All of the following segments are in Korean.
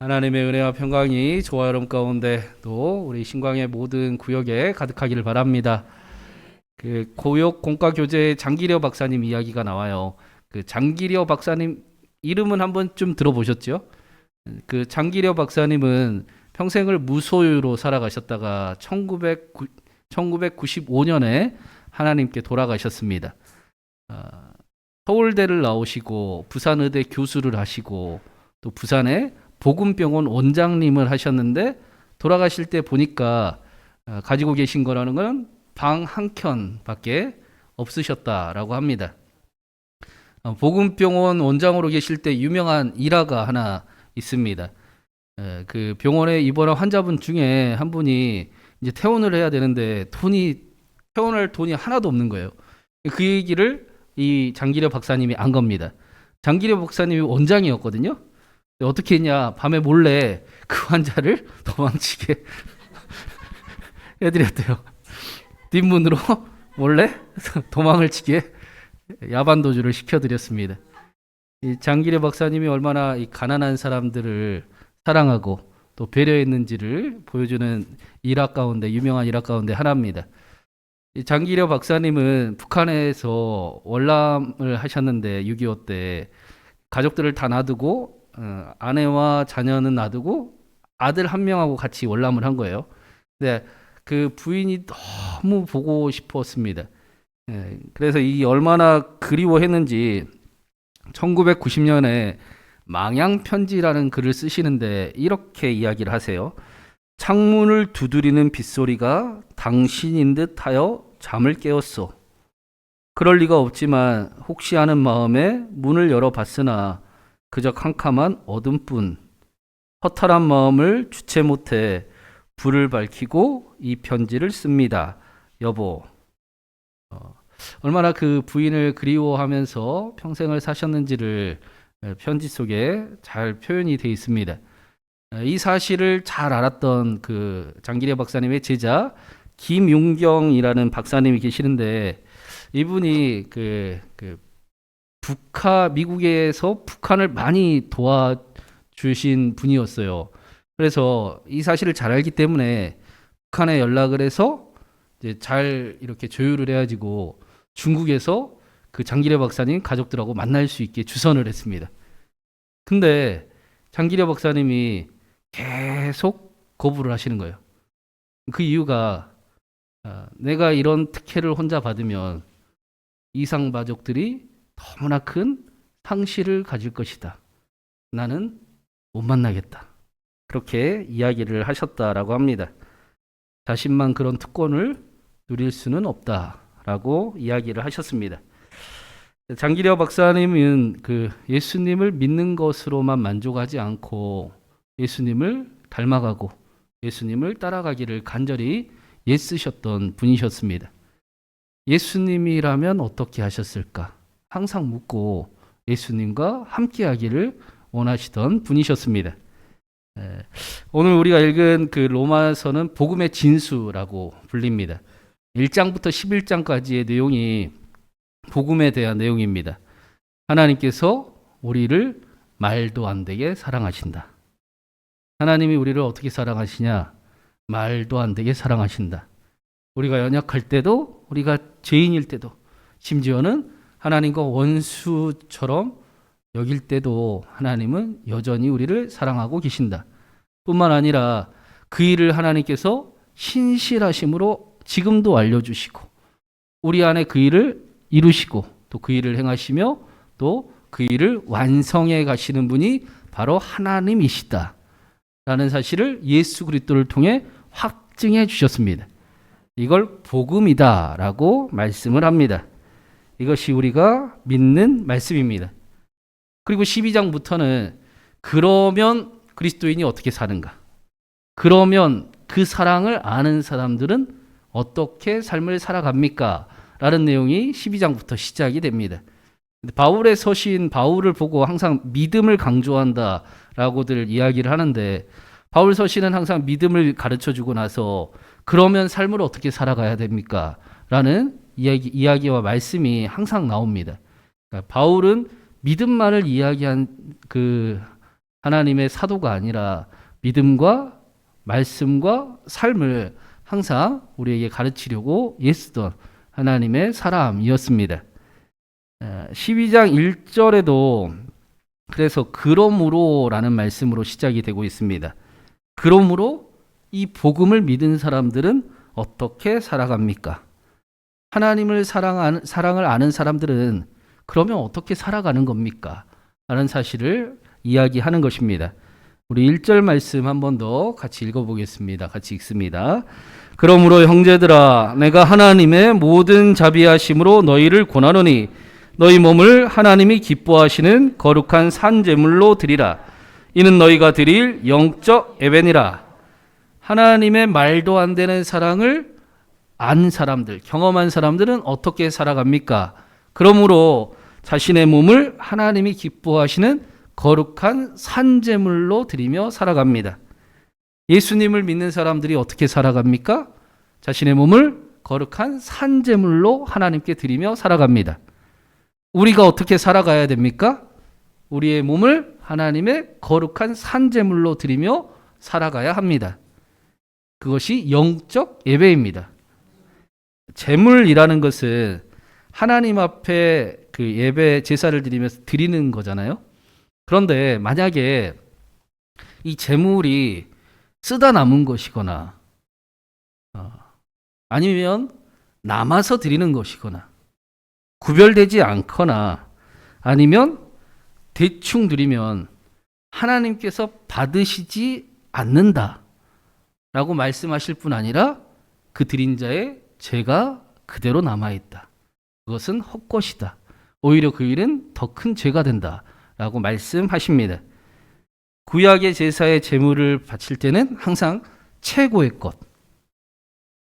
하나님의 은혜와 평강이 저와 여러분 가운데 또 우리 신광의 모든 구역에 가득하기를 바랍니다. 그 고역 공과 교재 장기려 박사님 이야기가 나와요. 그 장기려 박사님 이름은 한번 좀 들어보셨죠? 그 장기려 박사님은 평생을 무소유로 살아가셨다가 1900, 1995년에 하나님께 돌아가셨습니다. 아, 서울대를 나오시고 부산의대 교수를 하시고 또 부산에 복음병원 원장님을 하셨는데 돌아가실 때 보니까 아, 가지고 계신 거라는 건 방 한 켠밖에 없으셨다라고 합니다. 어, 복음병원 원장으로 계실 때 유명한 일화가 하나 있습니다. 에, 그 병원에 입원한 환자분 중에 한 분이 이제 퇴원을 해야 되는데 돈이 퇴원할 돈이 하나도 없는 거예요. 그 얘기를 이 장기려 박사님이 안 겁니다. 장기려 박사님이 원장이었거든요. 어떻게 했냐? 밤에 몰래 그 환자를 도망치게 해드렸대요. 뒷문으로 몰래 도망을 치게 야반도주를 시켜드렸습니다. 이 장기려 박사님이 얼마나 이 가난한 사람들을 사랑하고 또 배려했는지를 보여주는 일화 가운데 유명한 일화 가운데 하나입니다. 이 장기려 박사님은 북한에서 월남을 하셨는데 6.25 때 가족들을 다 놔두고 어, 아내와 자녀는 놔두고 아들 한 명하고 같이 월남을 한 거예요. 근데 그 부인이 너무 보고 싶었습니다. 예, 그래서 이 얼마나 그리워했는지 1990년에 망양 편지라는 글을 쓰시는데 이렇게 이야기를 하세요. 창문을 두드리는 빗소리가 당신인 듯 하여 잠을 깨웠소. 그럴 리가 없지만 혹시 하는 마음에 문을 열어봤으나 그저 캄캄한 어둠뿐. 허탈한 마음을 주체 못해 불을 밝히고 이 편지를 씁니다. 여보. 어, 얼마나 그 부인을 그리워하면서 평생을 사셨는지를 편지 속에 잘 표현이 되어 있습니다. 이 사실을 잘 알았던 그 장기려 박사님의 제자 김용경이라는 박사님이 계시는데 이분이 그, 그 북한 미국에서 북한을 많이 도와주신 분이었어요. 그래서 이 사실을 잘 알기 때문에 북한에 연락을 해서 이제 잘 이렇게 조율을 해가지고 중국에서 그 장기려 박사님 가족들하고 만날 수 있게 주선을 했습니다. 근데 장기려 박사님이 계속 거부를 하시는 거예요. 그 이유가 아, 내가 이런 특혜를 혼자 받으면 이상 가족들이 너무나 큰 상실을 가질 것이다. 나는 못 만나겠다. 그렇게 이야기를 하셨다라고 합니다. 자신만 그런 특권을 누릴 수는 없다라고 이야기를 하셨습니다. 장기려 박사님은 그 예수님을 믿는 것으로만 만족하지 않고 예수님을 닮아가고 예수님을 따라가기를 간절히 애쓰셨던 분이셨습니다. 예수님이라면 어떻게 하셨을까? 항상 묻고 예수님과 함께하기를 원하시던 분이셨습니다. 에, 오늘 우리가 읽은 그 로마서는 복음의 진수라고 불립니다. 1장부터 11장까지의 내용이 복음에 대한 내용입니다. 하나님께서 우리를 말도 안 되게 사랑하신다. 하나님이 우리를 어떻게 사랑하시냐? 말도 안 되게 사랑하신다. 우리가 연약할 때도, 우리가 죄인일 때도, 심지어는 하나님과 원수처럼 여길 때도 하나님은 여전히 우리를 사랑하고 계신다. 뿐만 아니라 그 일을 하나님께서 신실하심으로 지금도 알려주시고, 우리 안에 그 일을 이루시고, 또 그 일을 행하시며, 또 그 일을 완성해 가시는 분이 바로 하나님이시다. 라는 사실을 예수 그리스도를 통해 확증해 주셨습니다. 이걸 복음이다라고 말씀을 합니다. 이것이 우리가 믿는 말씀입니다. 그리고 12장부터는 그러면 그리스도인이 어떻게 사는가? 그러면 그 사랑을 아는 사람들은 어떻게 삶을 살아갑니까? 라는 내용이 12장부터 시작이 됩니다. 바울의 서신 바울을 보고 항상 믿음을 강조한다라고들 이야기를 하는데 바울 서신은 항상 믿음을 가르쳐 주고 나서 그러면 삶을 어떻게 살아가야 됩니까? 라는 이야기, 이야기와 말씀이 항상 나옵니다. 그러니까 바울은 믿음만을 이야기한 그 하나님의 사도가 아니라 믿음과 말씀과 삶을 항상 우리에게 가르치려고 애쓰던 하나님의 사람이었습니다. 12장 1절에도 그래서 그러므로라는 말씀으로 시작이 되고 있습니다. 그러므로 이 복음을 믿은 사람들은 어떻게 살아갑니까? 하나님을 사랑하는, 사랑을 아는 사람들은 그러면 어떻게 살아가는 겁니까? 라는 사실을 이야기하는 것입니다. 우리 1절 말씀 한 번 더 같이 읽어보겠습니다. 같이 읽습니다. 그러므로 형제들아 내가 하나님의 모든 자비하심으로 너희를 권하노니 너희 몸을 하나님이 기뻐하시는 거룩한 산제물로 드리라. 이는 너희가 드릴 영적 에벤이라. 하나님의 말도 안 되는 사랑을 안 사람들, 경험한 사람들은 어떻게 살아갑니까? 그러므로 자신의 몸을 하나님이 기뻐하시는 거룩한 산제물로 드리며 살아갑니다. 예수님을 믿는 사람들이 어떻게 살아갑니까? 자신의 몸을 거룩한 산제물로 하나님께 드리며 살아갑니다. 우리가 어떻게 살아가야 됩니까? 우리의 몸을 하나님의 거룩한 산제물로 드리며 살아가야 합니다. 그것이 영적 예배입니다. 제물이라는 것은 하나님 앞에 그 예배 제사를 드리면서 드리는 거잖아요. 그런데 만약에 이 제물이 쓰다 남은 것이거나 어, 아니면 남아서 드리는 것이거나 구별되지 않거나 아니면 대충 드리면 하나님께서 받으시지 않는다. 라고 말씀하실 뿐 아니라 그 드린 자의 죄가 그대로 남아있다. 그것은 헛것이다. 오히려 그 일은 더 큰 죄가 된다. 라고 말씀하십니다. 구약의 제사의 제물을 바칠 때는 항상 최고의 것,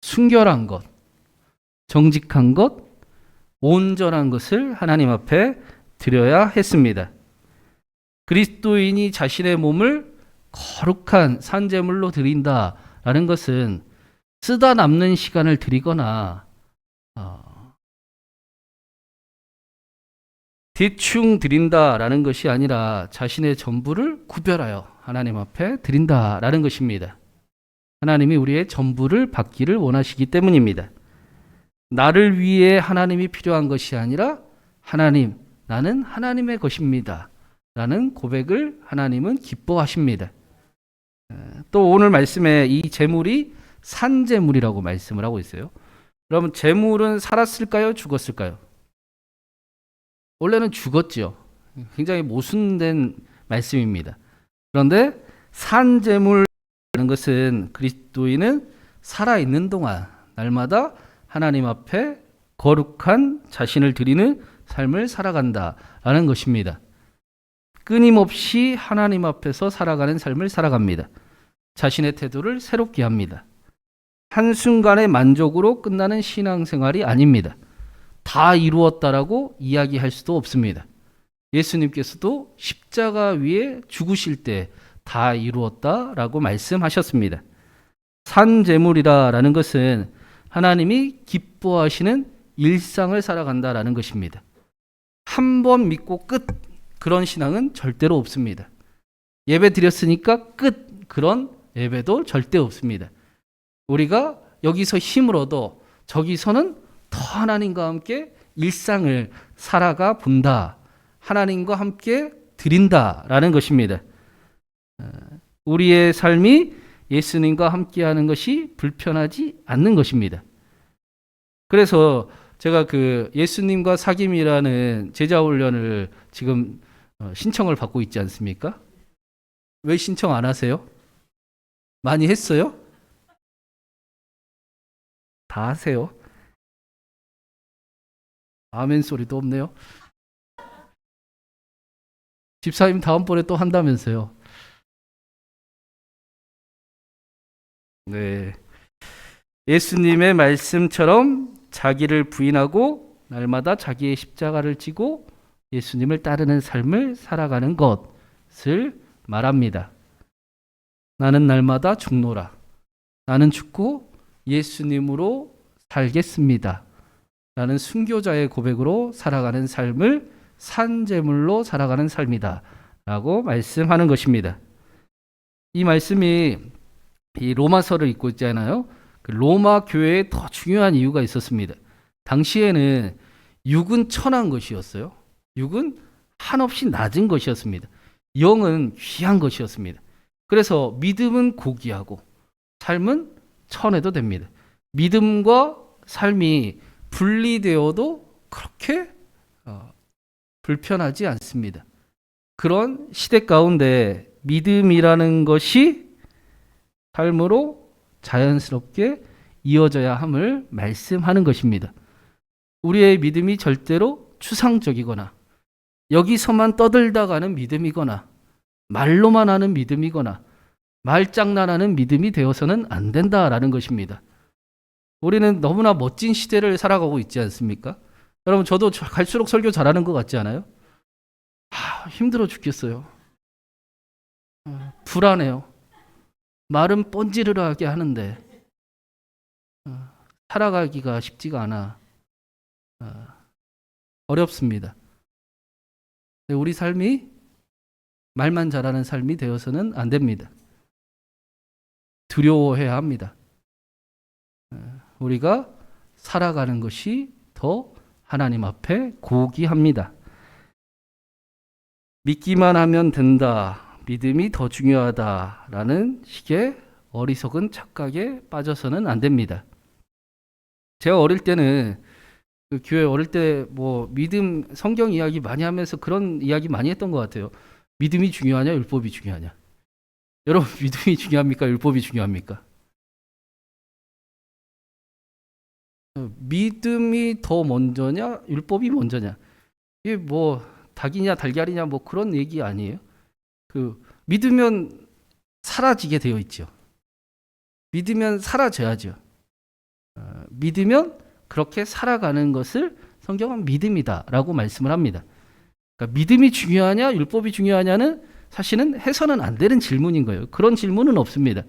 순결한 것, 정직한 것, 온전한 것을 하나님 앞에 드려야 했습니다. 그리스도인이 자신의 몸을 거룩한 산제물로 드린다라는 것은 쓰다 남는 시간을 드리거나 어, 대충 드린다라는 것이 아니라 자신의 전부를 구별하여 하나님 앞에 드린다라는 것입니다. 하나님이 우리의 전부를 받기를 원하시기 때문입니다. 나를 위해 하나님이 필요한 것이 아니라 하나님, 나는 하나님의 것입니다. 라는 고백을 하나님은 기뻐하십니다. 또 오늘 말씀에 이 재물이 산 재물이라고 말씀을 하고 있어요. 그러면 재물은 살았을까요? 죽었을까요? 원래는 죽었죠. 굉장히 모순된 말씀입니다. 그런데 산 재물이라는 것은 그리스도인은 살아 있는 동안 날마다 하나님 앞에 거룩한 자신을 드리는 삶을 살아간다라는 것입니다. 끊임없이 하나님 앞에서 살아가는 삶을 살아갑니다. 자신의 태도를 새롭게 합니다. 한순간의 만족으로 끝나는 신앙생활이 아닙니다. 다 이루었다라고 이야기할 수도 없습니다. 예수님께서도 십자가 위에 죽으실 때 다 이루었다라고 말씀하셨습니다. 산재물이라는 것은 하나님이 기뻐하시는 일상을 살아간다라는 것입니다. 한 번 믿고 끝 그런 신앙은 절대로 없습니다. 예배 드렸으니까 끝 그런 예배도 절대 없습니다. 우리가 여기서 힘을 얻어 저기서는 더 하나님과 함께 일상을 살아가 본다. 하나님과 함께 드린다라는 것입니다. 어, 우리의 삶이 예수님과 함께하는 것이 불편하지 않는 것입니다. 그래서 제가 그 예수님과 사귐이라는 제자 훈련을 지금 어, 신청을 받고 있지 않습니까? 왜 신청 안 하세요? 많이 했어요? 다 하세요. 아멘 소리도 없네요. 집사님 다음번에 또 한다면서요. 네. 예수님의 말씀처럼 자기를 부인하고 날마다 자기의 십자가를 지고 예수님을 따르는 삶을 살아가는 것을 말합니다. 나는 날마다 죽노라. 나는 죽고 예수님으로 살겠습니다. 라는 순교자의 고백으로 살아가는 삶을 산재물로 살아가는 삶이다. 라고 말씀하는 것입니다. 이 말씀이 이 로마서를 읽고 있잖아요. 그 로마 교회에 더 중요한 이유가 있었습니다. 당시에는 육은 천한 것이었어요. 육은 한없이 낮은 것이었습니다. 영은 귀한 것이었습니다. 그래서 믿음은 고귀하고 삶은 천해도 됩니다. 믿음과 삶이 분리되어도 그렇게 어, 불편하지 않습니다. 그런 시대 가운데 믿음이라는 것이 삶으로 자연스럽게 이어져야 함을 말씀하는 것입니다. 우리의 믿음이 절대로 추상적이거나 여기서만 떠들다 가는 믿음이거나 말로만 하는 믿음이거나 말장난하는 믿음이 되어서는 안 된다라는 것입니다. 우리는 너무나 멋진 시대를 살아가고 있지 않습니까? 여러분 저도 갈수록 설교 잘하는 것 같지 않아요? 아, 힘들어 죽겠어요. 어, 불안해요. 말은 뻔지르르하게 하는데 어, 살아가기가 쉽지가 않아. 어, 어렵습니다. 네, 우리 삶이 말만 잘하는 삶이 되어서는 안 됩니다. 두려워해야 합니다. 어, 우리가 살아가는 것이 더 하나님 앞에 고귀합니다. 믿기만 하면 된다. 믿음이 더 중요하다라는 식의 어리석은 착각에 빠져서는 안 됩니다. 제가 어릴 때는 그 교회 어릴 때 뭐 믿음 성경 이야기 많이 하면서 그런 이야기 많이 했던 것 같아요. 믿음이 중요하냐 율법이 중요하냐. 여러분 믿음이 중요합니까 율법이 중요합니까? 어, 믿음이 더 먼저냐 율법이 먼저냐 이게 뭐 닭이냐 달걀이냐 뭐 그런 얘기 아니에요. 그 믿으면 사라지게 되어 있죠. 믿으면 사라져야죠. 어, 믿으면 그렇게 살아가는 것을 성경은 믿음이다라고 말씀을 합니다. 그러니까 믿음이 중요하냐 율법이 중요하냐는 사실은 해서는 안 되는 질문인 거예요. 그런 질문은 없습니다.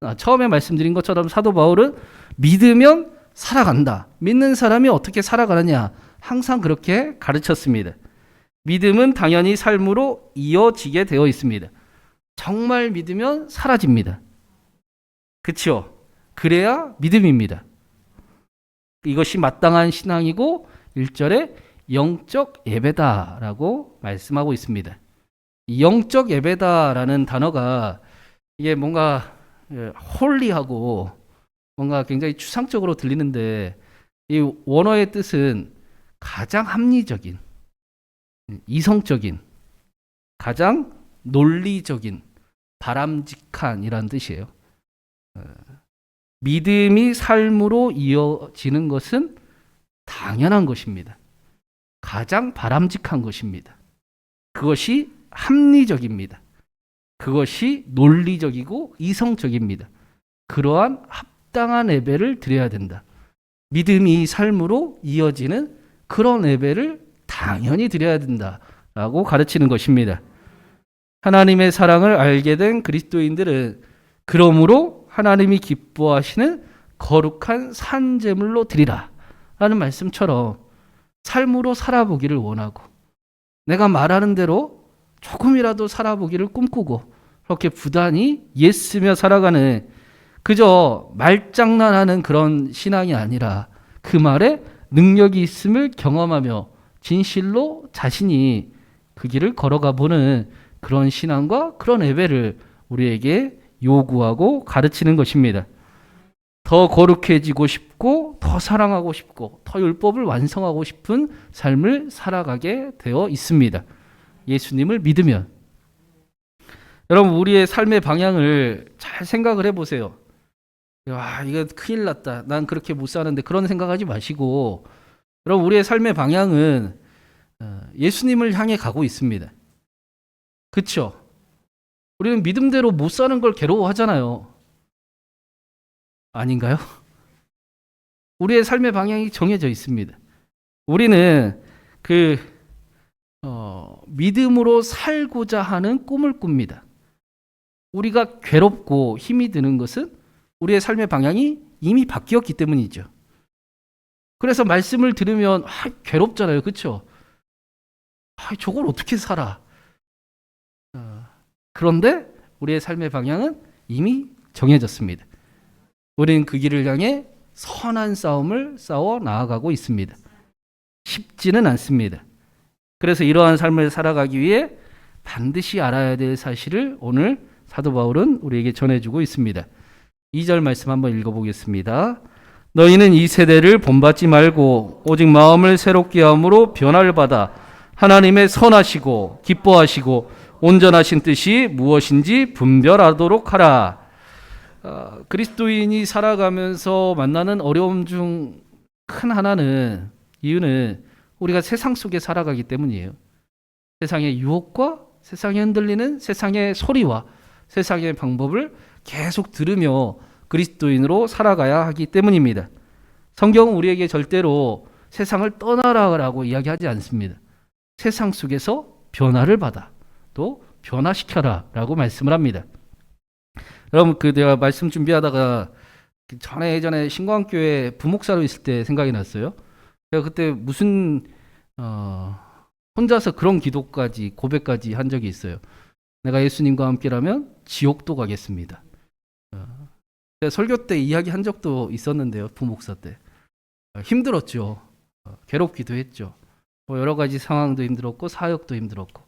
아, 처음에 말씀드린 것처럼 사도 바울은 믿으면 살아간다. 믿는 사람이 어떻게 살아가느냐 항상 그렇게 가르쳤습니다. 믿음은 당연히 삶으로 이어지게 되어 있습니다. 정말 믿으면 사라집니다. 그렇죠? 그래야 믿음입니다. 이것이 마땅한 신앙이고 1절에 영적 예배다라고 말씀하고 있습니다. 이 영적 예배다라는 단어가 이게 뭔가 예, 홀리하고 뭔가 굉장히 추상적으로 들리는데 이 원어의 뜻은 가장 합리적인 이성적인 가장 논리적인 바람직한이라는 뜻이에요. 어, 믿음이 삶으로 이어지는 것은 당연한 것입니다. 가장 바람직한 것입니다. 그것이 합리적입니다. 그것이 논리적이고 이성적입니다. 그러한 합당한 예배를 드려야 된다. 믿음이 삶으로 이어지는 그런 예배를 당연히 드려야 된다라고 가르치는 것입니다. 하나님의 사랑을 알게 된 그리스도인들은 그러므로 하나님이 기뻐하시는 거룩한 산제물로 드리라 라는 말씀처럼 삶으로 살아보기를 원하고 내가 말하는 대로 조금이라도 살아보기를 꿈꾸고 그렇게 부단히 예쓰며 살아가는 그저 말장난하는 그런 신앙이 아니라 그 말에 능력이 있음을 경험하며 진실로 자신이 그 길을 걸어가 보는 그런 신앙과 그런 예배를 우리에게 요구하고 가르치는 것입니다. 더 거룩해지고 싶고 더 사랑하고 싶고 더 율법을 완성하고 싶은 삶을 살아가게 되어 있습니다. 예수님을 믿으면 여러분 우리의 삶의 방향을 잘 생각을 해보세요. 와 이거 큰일 났다. 난 그렇게 못 사는데 그런 생각하지 마시고 여러분 우리의 삶의 방향은 어, 예수님을 향해 가고 있습니다. 그렇죠? 우리는 믿음대로 못 사는 걸 괴로워하잖아요. 아닌가요? 우리의 삶의 방향이 정해져 있습니다. 우리는 그 어, 믿음으로 살고자 하는 꿈을 꿉니다. 우리가 괴롭고 힘이 드는 것은 우리의 삶의 방향이 이미 바뀌었기 때문이죠. 그래서 말씀을 들으면 아, 괴롭잖아요. 그렇죠? 아, 저걸 어떻게 살아? 어, 그런데 우리의 삶의 방향은 이미 정해졌습니다. 우리는 그 길을 향해 선한 싸움을 싸워 나아가고 있습니다. 쉽지는 않습니다. 그래서 이러한 삶을 살아가기 위해 반드시 알아야 될 사실을 오늘 사도 바울은 우리에게 전해주고 있습니다. 2절 말씀 한번 읽어보겠습니다. 너희는 이 세대를 본받지 말고 오직 마음을 새롭게 함으로 변화를 받아 하나님의 선하시고 기뻐하시고 온전하신 뜻이 무엇인지 분별하도록 하라. 아, 그리스도인이 살아가면서 만나는 어려움 중 큰 하나는 이유는 우리가 세상 속에 살아가기 때문이에요. 세상의 유혹과 세상에 흔들리는 세상의 소리와 세상의 방법을 계속 들으며 그리스도인으로 살아가야 하기 때문입니다. 성경은 우리에게 절대로 세상을 떠나라라고 이야기하지 않습니다. 세상 속에서 변화를 받아 또 변화시켜라라고 말씀을 합니다. 여러분 그 내가 말씀 준비하다가 그 전에 예전에 신광교회 부목사로 있을 때 생각이 났어요. 제가 그때 무슨 어 혼자서 그런 기도까지 고백까지 한 적이 있어요. 내가 예수님과 함께라면 지옥도 가겠습니다. 어, 제가 설교 때 이야기 한 적도 있었는데요. 부목사 때 어, 힘들었죠. 어, 괴롭기도 했죠. 뭐 여러 가지 상황도 힘들었고 사역도 힘들었고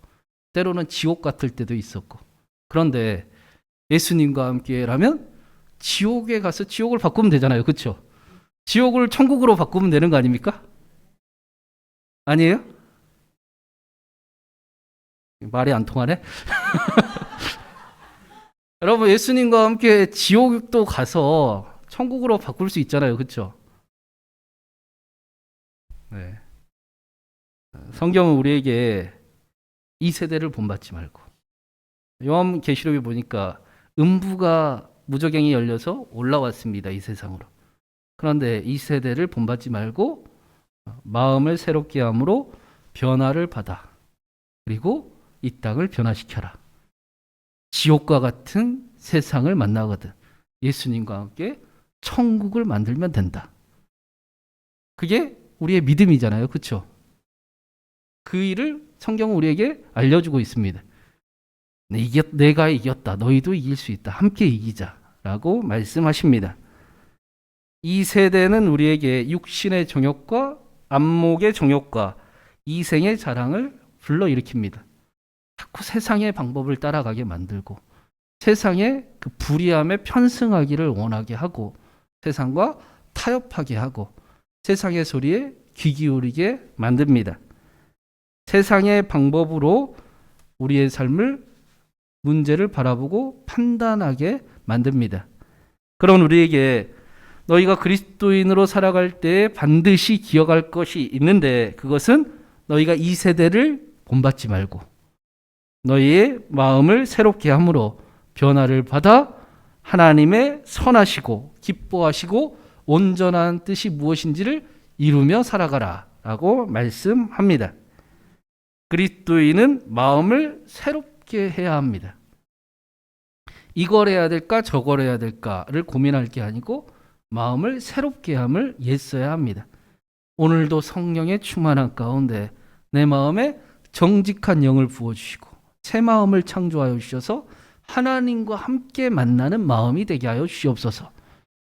때로는 지옥 같을 때도 있었고 그런데 예수님과 함께라면 지옥에 가서 지옥을 바꾸면 되잖아요. 그렇죠? 지옥을 천국으로 바꾸면 되는 거 아닙니까? 아니에요? 말이 안 통하네. 여러분 예수님과 함께 지옥도 가서 천국으로 바꿀 수 있잖아요. 그렇죠? 네. 성경은 우리에게 이 세대를 본받지 말고 요한 계시록에 보니까 음부가 무저갱이 열려서 올라왔습니다. 이 세상으로. 그런데 이 세대를 본받지 말고 마음을 새롭게 함으로 변화를 받아. 그리고 이 땅을 변화시켜라. 지옥과 같은 세상을 만나거든. 예수님과 함께 천국을 만들면 된다. 그게 우리의 믿음이잖아요. 그렇죠? 그 일을 성경은 우리에게 알려주고 있습니다. 네, 이겼, 내가 이겼다. 너희도 이길 수 있다. 함께 이기자 라고 말씀하십니다. 이 세대는 우리에게 육신의 정욕과 안목의 정욕과 이생의 자랑을 불러일으킵니다. 자꾸 세상의 방법을 따라가게 만들고 세상의 그 불의함에 편승하기를 원하게 하고 세상과 타협하게 하고 세상의 소리에 귀 기울이게 만듭니다. 세상의 방법으로 우리의 삶을 문제를 바라보고 판단하게 만듭니다. 그런 우리에게 너희가 그리스도인으로 살아갈 때 반드시 기억할 것이 있는데 그것은 너희가 이 세대를 본받지 말고 너희의 마음을 새롭게 함으로 변화를 받아 하나님의 선하시고 기뻐하시고 온전한 뜻이 무엇인지를 이루며 살아가라 라고 말씀합니다. 그리스도인은 마음을 새롭게 해야 합니다. 이걸 해야 될까 저걸 해야 될까를 고민할 게 아니고 마음을 새롭게 함을 애써야 합니다. 오늘도 성령의 충만한 가운데 내 마음에 정직한 영을 부어주시고 새 마음을 창조하여 주셔서 하나님과 함께 만나는 마음이 되게 하여 주시옵소서.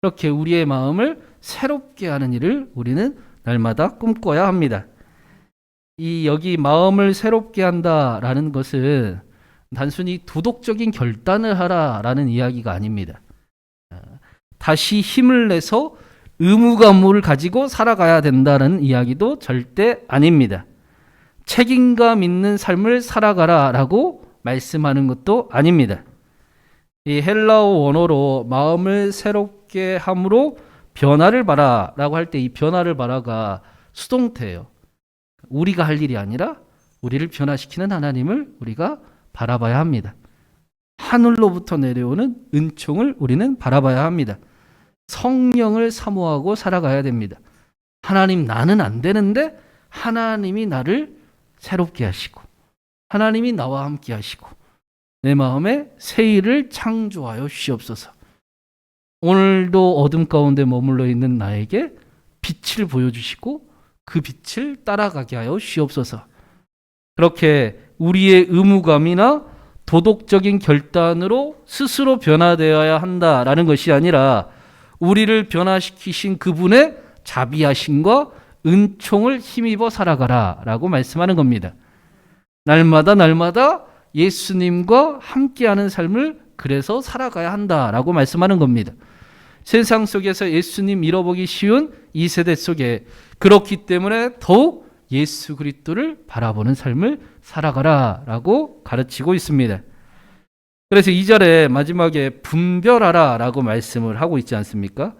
이렇게 우리의 마음을 새롭게 하는 일을 우리는 날마다 꿈꿔야 합니다. 이 여기 마음을 새롭게 한다라는 것은 단순히 도덕적인 결단을 하라라는 이야기가 아닙니다. 다시 힘을 내서 의무감을 가지고 살아가야 된다는 이야기도 절대 아닙니다. 책임감 있는 삶을 살아가라 라고 말씀하는 것도 아닙니다. 이 헬라어 원어로 마음을 새롭게 함으로 변화를 봐라라고 할 때 이 변화를 봐라가 수동태예요. 우리가 할 일이 아니라 우리를 변화시키는 하나님을 우리가 바라봐야 합니다. 하늘로부터 내려오는 은총을 우리는 바라봐야 합니다. 성령을 사모하고 살아가야 됩니다. 하나님 나는 안 되는데 하나님이 나를 새롭게 하시고 하나님이 나와 함께 하시고 내 마음에 새 일을 창조하여 주시옵소서. 오늘도 어둠 가운데 머물러 있는 나에게 빛을 보여주시고 그 빛을 따라가게 하여 주시옵소서. 그렇게 우리의 의무감이나 도덕적인 결단으로 스스로 변화되어야 한다라는 것이 아니라 우리를 변화시키신 그분의 자비하심과 은총을 힘입어 살아가라 라고 말씀하는 겁니다. 날마다 날마다 예수님과 함께하는 삶을 그래서 살아가야 한다라고 말씀하는 겁니다. 세상 속에서 예수님 잃어보기 쉬운 이 세대 속에 그렇기 때문에 더욱 예수 그리스도를 바라보는 삶을 살아가라라고 가르치고 있습니다. 그래서 이 절에 마지막에 분별하라 라고 말씀을 하고 있지 않습니까?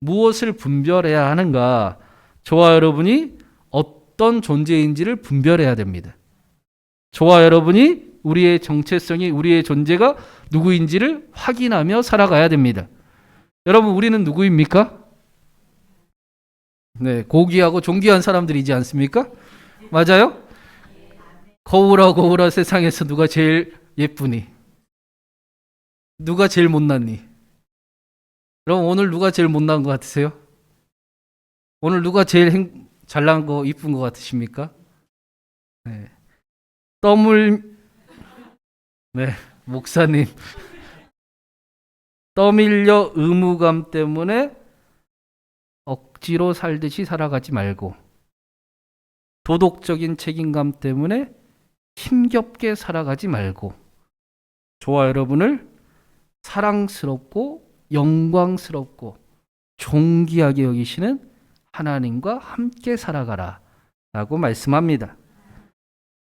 무엇을 분별해야 하는가? 저와 여러분이 어떤 존재인지를 분별해야 됩니다. 저와 여러분이 우리의 정체성이 우리의 존재가 누구인지를 확인하며 살아가야 됩니다. 여러분 우리는 누구입니까? 네, 고귀하고 존귀한 사람들이지 않습니까? 맞아요? 거울아 거울아 세상에서 누가 제일 예쁘니? 누가 제일 못났니? 여러분 오늘 누가 제일 못난 것 같으세요? 오늘 누가 제일 행, 잘난 거 이쁜 것 같으십니까? 네. 떠물 네 목사님 떠밀려 의무감 때문에 억지로 살듯이 살아가지 말고 도덕적인 책임감 때문에 힘겹게 살아가지 말고 저와 여러분을 사랑스럽고 영광스럽고 존귀하게 여기시는 하나님과 함께 살아가라 라고 말씀합니다.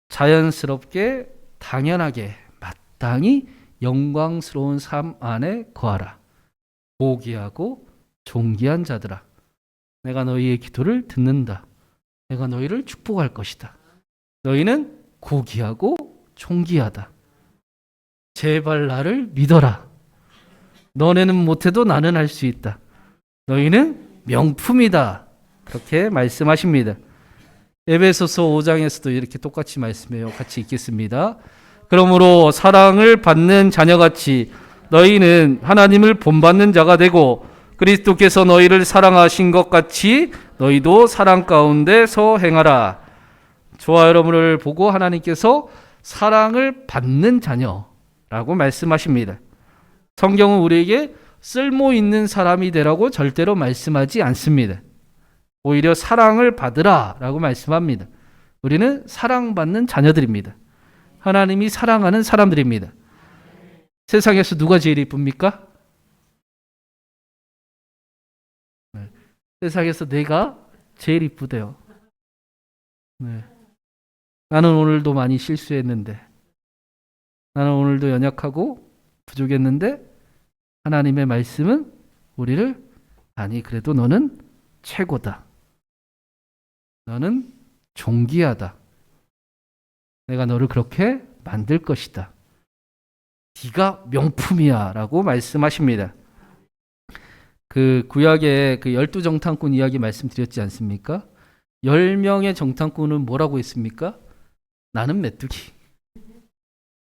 자연스럽게 당연하게 마땅히 영광스러운 삶 안에 거하라. 고귀하고 존귀한 자들아. 내가 너희의 기도를 듣는다. 내가 너희를 축복할 것이다. 너희는 고귀하고 존귀하다. 제발 나를 믿어라. 너네는 못해도 나는 할 수 있다. 너희는 명품이다. 그렇게 말씀하십니다. 에베소서 5장에서도 이렇게 똑같이 말씀해요. 같이 읽겠습니다. 그러므로 사랑을 받는 자녀같이 너희는 하나님을 본받는 자가 되고 그리스도께서 너희를 사랑하신 것 같이 너희도 사랑 가운데서 행하라. 저와 여러분을 보고 하나님께서 사랑을 받는 자녀라고 말씀하십니다. 성경은 우리에게 쓸모 있는 사람이 되라고 절대로 말씀하지 않습니다. 오히려 사랑을 받으라 라고 말씀합니다. 우리는 사랑받는 자녀들입니다. 하나님이 사랑하는 사람들입니다. 세상에서 누가 제일 이쁩니까? 네. 세상에서 내가 제일 이쁘대요. 네. 나는 오늘도 많이 실수했는데, 나는 오늘도 연약하고 부족했는데, 하나님의 말씀은 우리를, 아니, 그래도 너는 최고다. 너는 존귀하다. 내가 너를 그렇게 만들 것이다. 네가 명품이야라고 말씀하십니다. 그 구약의 그 열두 정탐꾼 이야기 말씀드렸지 않습니까? 열 명의 정탐꾼은 뭐라고 했습니까? 나는 메뚜기.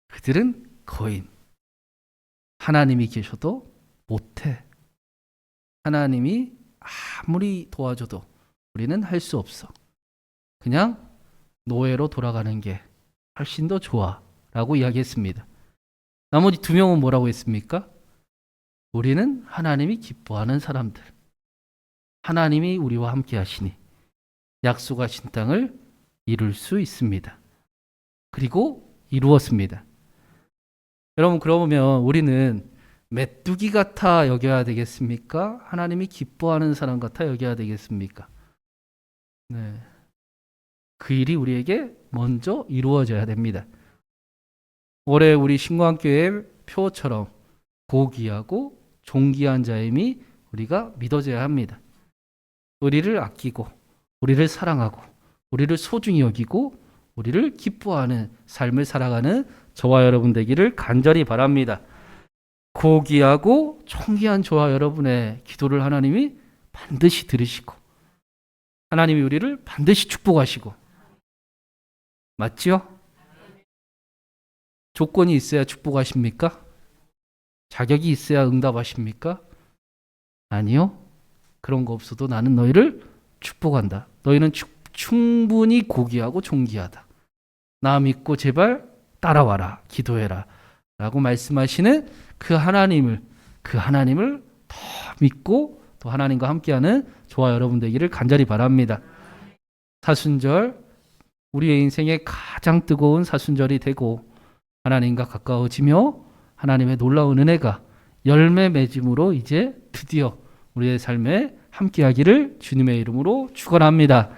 그들은 거인. 하나님이 계셔도 못해. 하나님이 아무리 도와줘도 우리는 할 수 없어. 그냥 노예로 돌아가는 게 훨씬 더 좋아. 라고 이야기했습니다. 나머지 두 명은 뭐라고 했습니까? 우리는 하나님이 기뻐하는 사람들. 하나님이 우리와 함께 하시니 약속하신 땅을 이룰 수 있습니다. 그리고 이루었습니다. 여러분, 그러면 우리는 메뚜기 같아 여겨야 되겠습니까? 하나님이 기뻐하는 사람 같아 여겨야 되겠습니까? 네. 그 일이 우리에게 먼저 이루어져야 됩니다. 올해 우리 신광교회 표처럼 고귀하고 존귀한 자임이 우리가 믿어져야 합니다. 우리를 아끼고, 우리를 사랑하고, 우리를 소중히 여기고, 우리를 기뻐하는 삶을 살아가는 저와 여러분 되기를 간절히 바랍니다. 고귀하고 존귀한 저와 여러분의 기도를 하나님이 반드시 들으시고, 하나님이 우리를 반드시 축복하시고, 맞지요? 조건이 있어야 축복하십니까? 자격이 있어야 응답하십니까? 아니요. 그런 거 없어도 나는 너희를 축복한다. 너희는 축, 충분히 고귀하고 존귀하다. 나 믿고 제발 따라와라. 기도해라. 라고 말씀하시는 그 하나님을 그 하나님을 더 믿고 또 하나님과 함께하는 저와 여러분 되기를 간절히 바랍니다. 사순절 우리의 인생의 가장 뜨거운 사순절이 되고 하나님과 가까워지며 하나님의 놀라운 은혜가 열매 맺음으로 이제 드디어 우리의 삶에 함께하기를 주님의 이름으로 축원합니다.